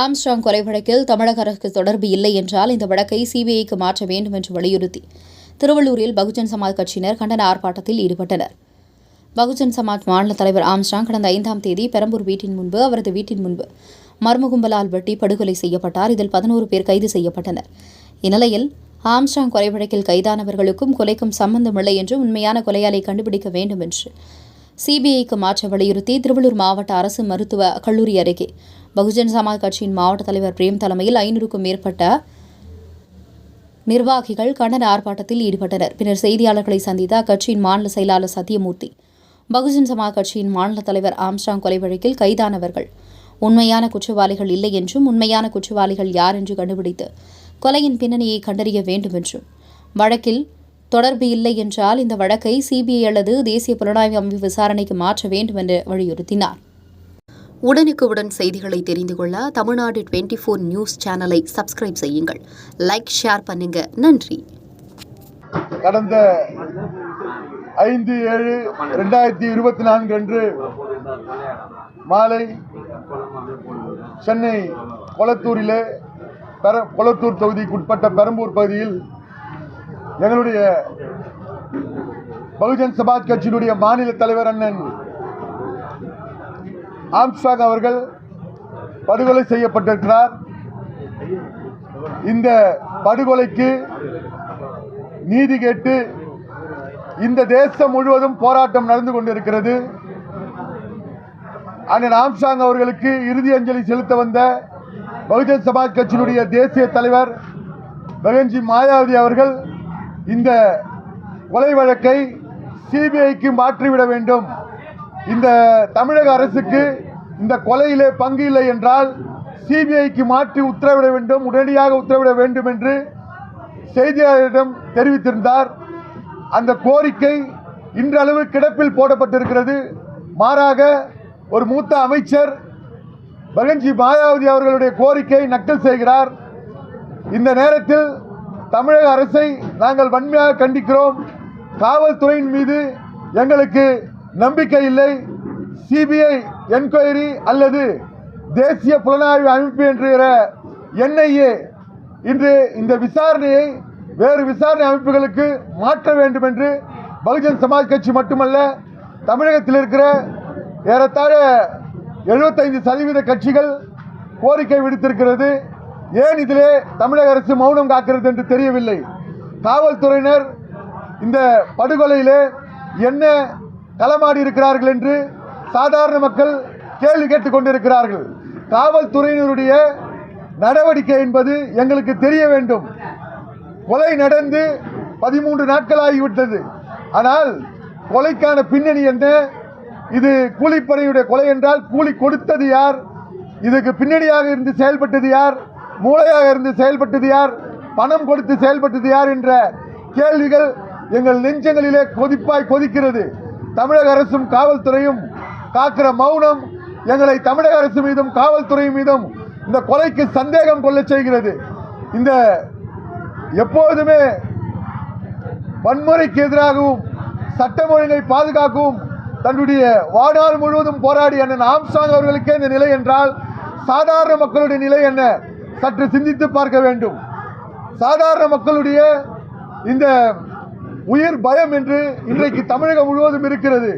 Armstrong கொலை வழக்கில் தமிழக அரசுக்கு தொடர்பு இல்லை என்றால் இந்த வழக்கை சிபிஐக்கு மாற்ற வேண்டும் என்று வலியுறுத்தி திருவள்ளூரில் பகுஜன் சமாஜ் கட்சியினர் கண்டன ஆர்ப்பாட்டத்தில் ஈடுபட்டனர். பகுஜன் சமாஜ் மாநில தலைவர் ஆம்ஸ்ட்ராங் கடந்த ஐந்தாம் தேதி பெரம்பூர் வீட்டின் முன்பு அவரது வீட்டின் முன்பு மர்ம கும்பலால் வெட்டி படுகொலை செய்யப்பட்டார். இதில் பதினோரு பேர் கைது செய்யப்பட்டனர். இந்நிலையில் ஆம்ஸ்ட்ராங் கொலை வழக்கில் கைதானவர்களுக்கும் கொலைக்கும் சம்பந்தமில்லை என்று உண்மையான கொலையாளை கண்டுபிடிக்க வேண்டும் என்று சிபிஐக்கு மாற்ற வலியுறுத்தி திருவள்ளூர் மாவட்ட அரசு மருத்துவ கல்லூரி அருகே. பகுஜன் சமாஜ் கட்சியின் மாவட்ட தலைவர் பிரேம் தலைமையில் ஐநூறுக்கும் மேற்பட்ட நிர்வாகிகள் கண்டன ஆர்ப்பாட்டத்தில் ஈடுபட்டனர். பின்னர் செய்தியாளர்களை சந்தித்த அக்கட்சியின் மாநில செயலாளர் சத்தியமூர்த்தி பகுஜன் சமாஜ் கட்சியின் மாநில தலைவர் ஆம்ஸ்டாங் கொலை வழக்கில் கைதானவர்கள். உண்மையான குற்றவாளிகள் இல்லை என்றும் உண்மையான குற்றவாளிகள் யார் என்று கண்டுபிடித்து கொலையின் பின்னணியை கண்டறிய வேண்டும் என்றும். வழக்கில் தொடர்பு இல்லை என்றால் இந்த வழக்கை சிபிஐ அல்லது தேசிய புலனாய்வு அமைப்பு விசாரணைக்கு மாற்ற வேண்டும் என்று வலியுறுத்தினார். உடனுக்குடன் செய்திகளை தெரிந்து கொள்ள தமிழ்நாடு டுவெண்ட்டி ஃபோர் நியூஸ் சேனலை சப்ஸ்கிரைப் செய்யுங்கள். லைக் ஷேர் பண்ணுங்க. நன்றி. கடந்த ஐந்து ஏழு ரெண்டாயிரத்தி இருபத்தி நான்கு அன்று மாலை சென்னை கொளத்தூரிலே பெர கொளத்தூர் தொகுதிக்கு உட்பட்ட பெரம்பூர் பகுதியில் எங்களுடைய பகுஜன் சமாஜ் கட்சியினுடைய மாநில தலைவர் அண்ணன் ஆம்ஸ்டாங் அவர்கள் படுகொலை செய்யப்பட்டிருக்கிறார். இந்த படுகொலைக்கு நீதி கேட்டு இந்த தேசம் முழுவதும் போராட்டம் நடந்து கொண்டிருக்கிறது. அண்ணன் ஆம்சாங் அவர்களுக்கு இறுதி அஞ்சலி செலுத்த வந்த பகுஜன் சமாஜ் கட்சியினுடைய தேசிய தலைவர் பகன்ஜி மாயாவதி அவர்கள் இந்த கொலை வழக்கை சிபிஐக்கு மாற்றிவிட வேண்டும். இந்த தமிழக அரசுக்கு இந்த கொலையிலே பங்கு இல்லை என்றால் சிபிஐக்கு மாற்றி உத்தரவிட வேண்டும் உடனடியாக உத்தரவிட வேண்டும் என்று செய்தியாளரிடம் தெரிவித்திருந்தார். அந்த கோரிக்கை இன்றளவு கிடப்பில் போடப்பட்டிருக்கிறது. மாறாக ஒரு மூத்த அமைச்சர் பகன்ஜி மாயாவதி அவர்களுடைய கோரிக்கை நக்கல் செய்கிறார். இந்த நேரத்தில் தமிழக அரசை நாங்கள் வன்மையாக கண்டிக்கிறோம். காவல்துறையின் மீது எங்களுக்கு நம்பிக்கை இல்லை. சிபிஐ என்கொயரி அல்லது தேசிய புலனாய்வு அமைப்பு என்கிற என்ஐஏ இன்று இந்த விசாரணையை வேறு விசாரணை அமைப்புகளுக்கு மாற்ற வேண்டும் என்று பகுஜன் சமாஜ் கட்சி மட்டுமல்ல தமிழகத்தில் இருக்கிற ஏறத்தாழ எழுபத்தைந்து சதவீத கட்சிகள் கோரிக்கை விடுத்திருக்கிறது. ஏன் இதிலே தமிழக அரசு மௌனம் காக்கிறது என்று தெரியவில்லை? காவல்துறையினர் இந்த படுகொலையிலே என்ன களமாடி இருக்கிறார்கள் என்று சாதாரண மக்கள் கேள்வி கேட்டுக் கொண்டிருக்கிறார்கள். காவல்துறையினருடைய நடவடிக்கை என்பது எங்களுக்கு தெரிய வேண்டும். கொலை நடந்து பதிமூன்று நாட்கள் ஆகிவிட்டது ஆனால் கொலைக்கான பின்னணி என்ன? இது கூலிப்படையுடைய கொலை என்றால் கூலி கொடுத்தது யார்? இதுக்கு பின்னணியாக இருந்து செயல்பட்டது யார்? மூளையாக இருந்து செயல்பட்டது யார்? பணம் கொடுத்து செயல்பட்டது யார் என்ற கேள்விகள் எங்கள் நெஞ்சங்களிலே கொதிப்பாய் கொதிக்கிறது. தமிழக அரசும் காவல்துறையும் காக்கிற மௌனம் எங்களை தமிழக அரசு மீதும் காவல்துறை மீதும் இந்த கொலைக்கு சந்தேகம் கொள்ள செய்கிறது. இந்த எப்போதுமே வன்முறைக்கு எதிராகவும் சட்டம் ஒழுங்கை பாதுகாக்கவும் தன்னுடைய வாழ்நாள் முழுவதும் போராடி அண்ணன் ஆம்சாங் அவர்களுக்கே இந்த நிலை என்றால் சாதாரண மக்களுடைய நிலை என்ன? சற்று சிந்தித்து பார்க்க வேண்டும். சாதாரண மக்களுடைய இந்த உயிர் பயம் என்று இன்றைக்கு தமிழகம் முழுவதும் இருக்கிறது.